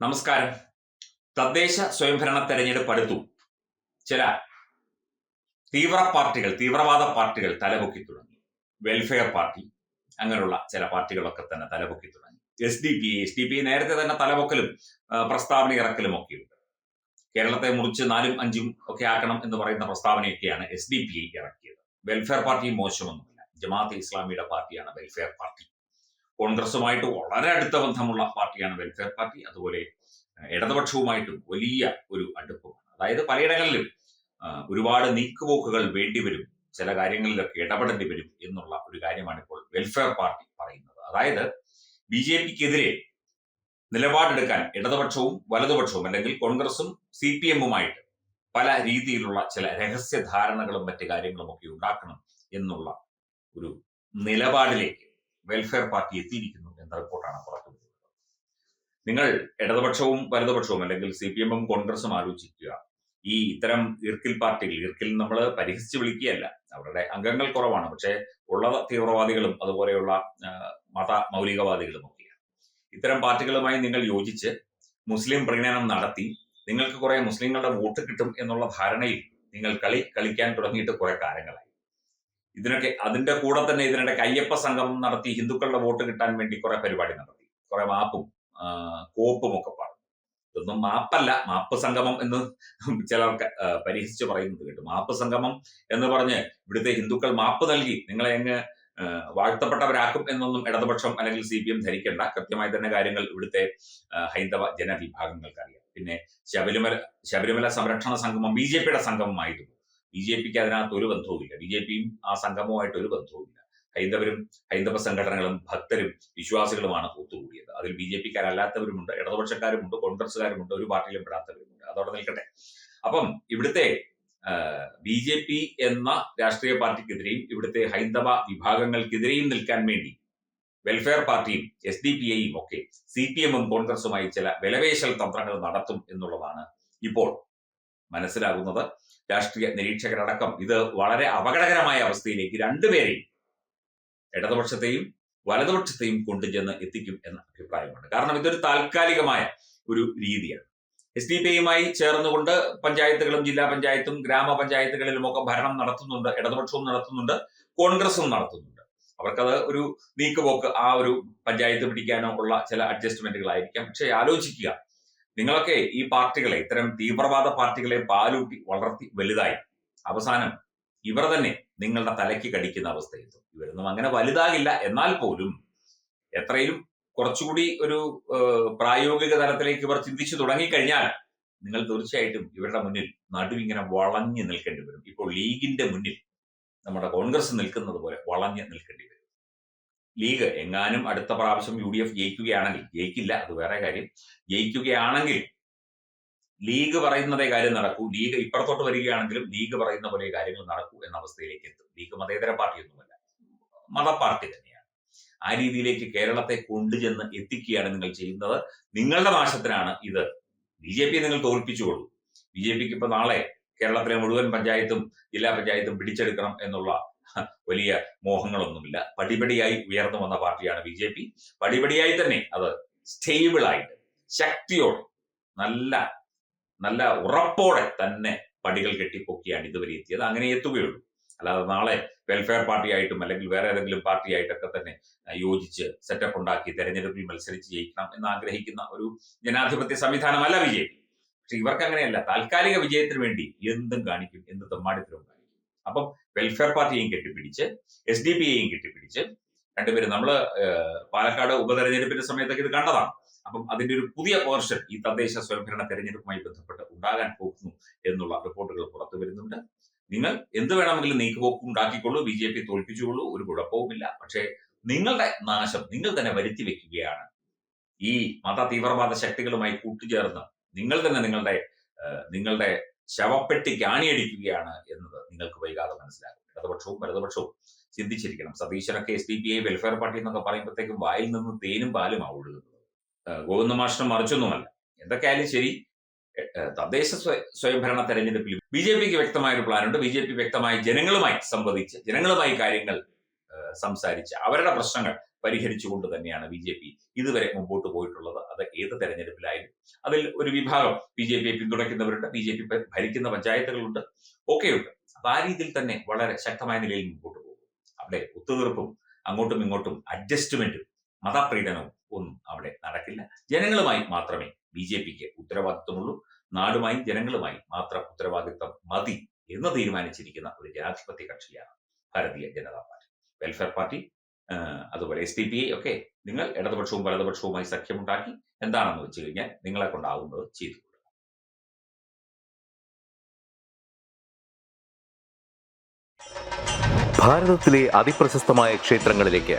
നമസ്കാരം. തദ്ദേശ സ്വയംഭരണ തെരഞ്ഞെടുപ്പ് അടുത്തു. ചില തീവ്ര പാർട്ടികൾ തീവ്രവാദ പാർട്ടികൾ തലപൊക്കി തുടങ്ങി. വെൽഫെയർ പാർട്ടി അങ്ങനെയുള്ള ചില പാർട്ടികളൊക്കെ തന്നെ തലപൊക്കി തുടങ്ങി. S D P S D P നേരത്തെ തന്നെ തലപൊക്കലും പ്രസ്താവന ഇറക്കലും ഒക്കെയുണ്ട്. കേരളത്തെ മുറിച്ച് നാലും അഞ്ചും ഒക്കെ ആക്കണം എന്ന് പറയുന്ന പ്രസ്താവനയൊക്കെയാണ് എസ് ഡി പി ഇറക്കിയത്. വെൽഫെയർ പാർട്ടി മോശമൊന്നുമില്ല. ജമാഅത്ത് ഇസ്ലാമിയുടെ പാർട്ടിയാണ് വെൽഫെയർ പാർട്ടി കോൺഗ്രസുമായിട്ട് വളരെ അടുത്ത ബന്ധമുള്ള പാർട്ടിയാണ് വെൽഫെയർ പാർട്ടി അതുപോലെ ഇടതുപക്ഷവുമായിട്ടും വലിയ ഒരു അടുപ്പമാണ്. അതായത് പലയിടങ്ങളിലും ഒരുപാട് നീക്കുപോക്കുകൾ വേണ്ടിവരും ചില കാര്യങ്ങളിലൊക്കെ ഇടപെടേണ്ടി വരും എന്നുള്ള ഒരു കാര്യമാണ് ഇപ്പോൾ വെൽഫെയർ പാർട്ടി പറയുന്നത്. അതായത് ബി ജെ പിക്കെതിരെ നിലപാടെടുക്കാൻ ഇടതുപക്ഷവും വലതുപക്ഷവും അല്ലെങ്കിൽ കോൺഗ്രസും സി പി എമ്മുമായിട്ട് പല രീതിയിലുള്ള ചില രഹസ്യ ധാരണകളും മറ്റു കാര്യങ്ങളും ഒക്കെ ഉണ്ടാക്കണം എന്നുള്ള ഒരു നിലപാടിലേക്ക് വെൽഫെയർ പാർട്ടി എത്തിയിരിക്കുന്നു എന്ന റിപ്പോർട്ടാണ് നിങ്ങൾ ഇടതുപക്ഷവും വലതുപക്ഷവും അല്ലെങ്കിൽ സി പി എമ്മും കോൺഗ്രസും ആലോചിക്കുക. ഈ ഇത്തരം ഇർക്കിൽ പാർട്ടികൾ ഇർക്കിൽ നമ്മൾ പരിഹസിച്ച് വിളിക്കുകയല്ല. അവരുടെ അംഗങ്ങൾ കുറവാണ്. പക്ഷേ ഉള്ള തീവ്രവാദികളും അതുപോലെയുള്ള മത മൗലികവാദികളും ഒക്കെയാണ്. ഇത്തരം പാർട്ടികളുമായി നിങ്ങൾ യോജിച്ച് മുസ്ലിം പ്രീണനം നടത്തി നിങ്ങൾക്ക് കുറെ മുസ്ലിങ്ങളുടെ വോട്ട് കിട്ടും എന്നുള്ള ധാരണയിൽ നിങ്ങൾ കളി കളിക്കാൻ തുടങ്ങിയിട്ട് കുറെ കാലങ്ങളായി. ഇതിനൊക്കെ അതിന്റെ കൂടെ തന്നെ ഇതിനിടെ കയ്യപ്പ സംഗമം നടത്തി ഹിന്ദുക്കളുടെ വോട്ട് കിട്ടാൻ വേണ്ടി കുറെ പരിപാടി നടത്തി. കുറെ മാപ്പും ആ, കോപ്പും ഒക്കെ പറഞ്ഞു. ഇതൊന്നും മാപ്പല്ല. മാപ്പ് സംഗമം എന്ന് ചിലർക്ക് പരിഹസിച്ച് പറയുന്നത് കേട്ടു. മാപ്പ് സംഗമം എന്ന് പറഞ്ഞ് ഇവിടുത്തെ ഹിന്ദുക്കൾ മാപ്പ് നൽകി. നിങ്ങളെ അങ്ങ് വാഴ്ത്തപ്പെട്ടവരാക്കും എന്നൊന്നും ഇടതുപക്ഷം അല്ലെങ്കിൽ സി പി എം ധരിക്കേണ്ട. കൃത്യമായി തന്നെ കാര്യങ്ങൾ ഇവിടുത്തെ ഹൈന്ദവ ജനവിഭാഗങ്ങൾക്ക് അറിയാം പിന്നെ ശബരിമല ശബരിമല സംരക്ഷണ സംഗമം ബി ജെ പിയുടെ സംഗമമായിരുന്നു. ബി ജെ പിക്ക് അതിനകത്ത് ഒരു ബന്ധവുമില്ല. ബി ജെ പിയും ആ സംഗമവുമായിട്ട് ഒരു ബന്ധവുമില്ല. ഹൈന്ദവരും ഹൈന്ദവ സംഘടനകളും ഭക്തരും വിശ്വാസികളുമാണ് ഒത്തുകൂടിയത്. അതിൽ ബി ജെ പിക്കാരല്ലാത്തവരുമുണ്ട് ഇടതുപക്ഷക്കാരുമുണ്ട് കോൺഗ്രസ്സുകാരുമുണ്ട് ഒരു പാർട്ടിയിലും പെടാത്തവരുമുണ്ട്. അതോടെ നിൽക്കട്ടെ. അപ്പം ഇവിടുത്തെ ബി ജെ പി എന്ന രാഷ്ട്രീയ പാർട്ടിക്കെതിരെയും ഇവിടുത്തെ ഹൈന്ദവ വിഭാഗങ്ങൾക്കെതിരെയും നിൽക്കാൻ വേണ്ടി വെൽഫെയർ പാർട്ടിയും എസ് ഡി പി ഐയും ഒക്കെ സി പി എമ്മും കോൺഗ്രസുമായി ചില വിലവേശൽ തന്ത്രങ്ങൾ നടത്തും എന്നുള്ളതാണ് ഇപ്പോൾ മനസ്സിലാകുന്നത്. രാഷ്ട്രീയ നിരീക്ഷകരടക്കം ഇത് വളരെ അപകടകരമായ അവസ്ഥയിലേക്ക് രണ്ടുപേരെയും ഇടതുപക്ഷത്തെയും വലതുപക്ഷത്തെയും കൊണ്ടുചെന്ന് എത്തിക്കും എന്ന അഭിപ്രായമാണ്. കാരണം ഇതൊരു താൽക്കാലികമായ ഒരു രീതിയാണ്. എസ് ഡി പി ഐയുമായി ചേർന്നുകൊണ്ട് പഞ്ചായത്തുകളും ജില്ലാ പഞ്ചായത്തും ഗ്രാമപഞ്ചായത്തുകളിലും ഒക്കെ ഭരണം നടത്തുന്നുണ്ട് ഇടതുപക്ഷവും നടത്തുന്നുണ്ട് കോൺഗ്രസും നടത്തുന്നുണ്ട്. അവർക്കത് ഒരു നീക്കുപോക്ക് ആ ഒരു പഞ്ചായത്ത് പിടിക്കാനോ ഉള്ള ചില അഡ്ജസ്റ്റ്മെന്റുകളായിരിക്കാം. പക്ഷേ ആലോചിക്കുക നിങ്ങളൊക്കെ ഈ പാർട്ടികളെ ഇത്തരം തീവ്രവാദ പാർട്ടികളെ പാലൂട്ടി വളർത്തി വലുതായി. അവസാനം ഇവർ തന്നെ നിങ്ങളുടെ തലയ്ക്ക് കടിക്കുന്ന അവസ്ഥയെത്തും ഇവരൊന്നും അങ്ങനെ വലുതാകില്ല. എന്നാൽ പോലും എത്രയും കുറച്ചുകൂടി ഒരു പ്രായോഗിക തലത്തിലേക്ക് ഇവർ ചിന്തിച്ചു തുടങ്ങിക്കഴിഞ്ഞാൽ നിങ്ങൾ തീർച്ചയായിട്ടും ഇവരുടെ മുന്നിൽ നടുവിങ്ങനെ വളഞ്ഞു നിൽക്കേണ്ടി വരും. ഇപ്പോൾ ലീഗിന്റെ മുന്നിൽ നമ്മുടെ കോൺഗ്രസ് നിൽക്കുന്നത് പോലെ വളഞ്ഞ് നിൽക്കേണ്ടി വരും. ലീഗ് എങ്ങാനും അടുത്ത പ്രാവശ്യം യു ഡി എഫ് ജയിക്കുകയാണെങ്കിൽ ജയിക്കില്ല അത് വേറെ കാര്യം. ജയിക്കുകയാണെങ്കിൽ ലീഗ് പറയുന്നതേ കാര്യം നടക്കൂ. ലീഗ് ഇപ്പുറത്തോട്ട് വരികയാണെങ്കിലും ലീഗ് പറയുന്ന പോലെ കാര്യങ്ങൾ നടക്കൂ എന്ന അവസ്ഥയിലേക്ക് എത്തും. ലീഗ് മതേതര പാർട്ടിയൊന്നുമല്ല. മതപാർട്ടി തന്നെയാണ്. ആ രീതിയിലേക്ക് കേരളത്തെ കൊണ്ടുചെന്ന് എത്തിക്കുകയാണ് നിങ്ങൾ ചെയ്യുന്നത്. നിങ്ങളുടെ നാശത്തിനാണ് ഇത്. ബി ജെ പി നിങ്ങൾ തോൽപ്പിച്ചുകൊള്ളൂ. ബി ജെ പിക്ക് ഇപ്പൊ നാളെ കേരളത്തിലെ മുഴുവൻ പഞ്ചായത്തും ജില്ലാ പഞ്ചായത്തും പിടിച്ചെടുക്കണം എന്നുള്ള വലിയ മോഹങ്ങളൊന്നുമില്ല. പടിപടിയായി ഉയർന്നു വന്ന പാർട്ടിയാണ് ബി ജെ പി. പടിപടിയായി തന്നെ അത് സ്റ്റേബിൾ ആയിട്ട് ശക്തിയോടെ നല്ല നല്ല ഉറപ്പോടെ തന്നെ പടികൾ കെട്ടിപ്പൊക്കിയാണ് ഇതുവരെ എത്തിയത്. അങ്ങനെ എത്തുകയുള്ളൂ. അല്ലാതെ നാളെ വെൽഫെയർ പാർട്ടിയായിട്ടും അല്ലെങ്കിൽ വേറെ ഏതെങ്കിലും പാർട്ടിയായിട്ടൊക്കെ തന്നെ യോജിച്ച് സെറ്റപ്പ് ഉണ്ടാക്കി തെരഞ്ഞെടുപ്പിൽ മത്സരിച്ച് ജയിക്കണം എന്ന് ആഗ്രഹിക്കുന്ന ഒരു ജനാധിപത്യ സംവിധാനമല്ല പി. പക്ഷെ ഇവർക്ക് അങ്ങനെയല്ല. താൽക്കാലിക വിജയത്തിന് വേണ്ടി എന്തും കാണിക്കും എന്ത് തെമ്മാടിത്തരവും കാണിക്കും. അപ്പം വെൽഫെയർ പാർട്ടിയെയും കെട്ടിപ്പിടിച്ച് എസ് ഡി പി യെയും കെട്ടിപ്പിടിച്ച് രണ്ടുപേരും നമ്മൾ പാലക്കാട് ഉപതെരഞ്ഞെടുപ്പിന്റെ സമയത്തൊക്കെ ഇത് കണ്ടതാണ്. അപ്പം അതിന്റെ ഒരു പുതിയ വേർഷൻ ഈ തദ്ദേശ സ്വയംഭരണ തെരഞ്ഞെടുപ്പുമായി ബന്ധപ്പെട്ട് ഉണ്ടാകാൻ പോകുന്നു എന്നുള്ള റിപ്പോർട്ടുകൾ പുറത്തു വരുന്നുണ്ട്. നിങ്ങൾ എന്ത് വേണമെങ്കിലും നീക്കുപോക്ക് ഉണ്ടാക്കിക്കൊള്ളൂ ബി ജെ പി തോൽപ്പിച്ചുകൊള്ളൂ ഒരു കുഴപ്പവുമില്ല. പക്ഷേ നിങ്ങളുടെ നാശം നിങ്ങൾ തന്നെ വരുത്തി വെക്കുകയാണ്. ഈ മത തീവ്രവാദ ശക്തികളുമായി കൂട്ടുചേർന്ന് നിങ്ങൾ തന്നെ നിങ്ങളുടെ നിങ്ങളുടെ ശവപ്പെട്ടിക്ക് ആണിയടിക്കുകയാണ് എന്നത് നിങ്ങൾക്ക് വൈകാതെ മനസ്സിലാകും. ഇടതുപക്ഷവും വലതുപക്ഷവും ചിന്തിച്ചിരിക്കണം. സതീശനൊക്കെ S D P I welfare party എന്നൊക്കെ പറയുമ്പോഴത്തേക്കും വായിൽ നിന്ന് തേനും പാലും ആ ഗോവിന്ദ മാഷ്ടം മറിച്ചൊന്നുമല്ല. എന്തൊക്കെയായാലും ശരി. തദ്ദേശ സ്വയംഭരണ തെരഞ്ഞെടുപ്പിൽ ബി ജെ പിക്ക് വ്യക്തമായ ഒരു പ്ലാനുണ്ട്. ബി ജെ പി വ്യക്തമായി ജനങ്ങളുമായി സംവദിച്ച് ജനങ്ങളുമായി കാര്യങ്ങൾ സംസാരിച്ച് അവരുടെ പ്രശ്നങ്ങൾ പരിഹരിച്ചുകൊണ്ട് തന്നെയാണ് ബി ജെ പി ഇതുവരെ മുമ്പോട്ട് പോയിട്ടുള്ളത്. അത് ഏത് തെരഞ്ഞെടുപ്പിലായാലും. അതിൽ ഒരു വിഭാഗം ബി ജെ പിയെ പിന്തുണയ്ക്കുന്നവരുണ്ട്. ബി ജെ പി ഭരിക്കുന്ന പഞ്ചായത്തുകളുണ്ട്. ഒക്കെയുണ്ട്. അപ്പൊ ആ രീതിയിൽ തന്നെ വളരെ ശക്തമായ നിലയിൽ മുമ്പോട്ട് പോകും. അവിടെ ഒത്തുതീർപ്പും അങ്ങോട്ടും ഇങ്ങോട്ടും അഡ്ജസ്റ്റ്മെന്റും മതപ്രീഡനവും ഒന്നും അവിടെ നടക്കില്ല. ജനങ്ങളുമായി മാത്രമേ ബി ജെ പിക്ക് ഉത്തരവാദിത്വമുള്ളൂ. നാടുമായി ജനങ്ങളുമായി മാത്രം ഉത്തരവാദിത്വം മതി എന്ന് തീരുമാനിച്ചിരിക്കുന്ന ഒരു ജനാധിപത്യ കക്ഷിയാണ് Bharatiya Janata party. Welfare party അതുപോലെ എസ് ഡി പി ഐ ഒക്കെ നിങ്ങൾ ഇടതുപക്ഷവും വലതുപക്ഷവുമായി സഖ്യമുണ്ടാക്കി എന്താണെന്ന് വെച്ച് കഴിഞ്ഞാൽ നിങ്ങളെ കൊണ്ടാവുന്നത് ചെയ്തു ഭാരതത്തിലെ അതിപ്രശസ്തമായ ക്ഷേത്രങ്ങളിലേക്ക്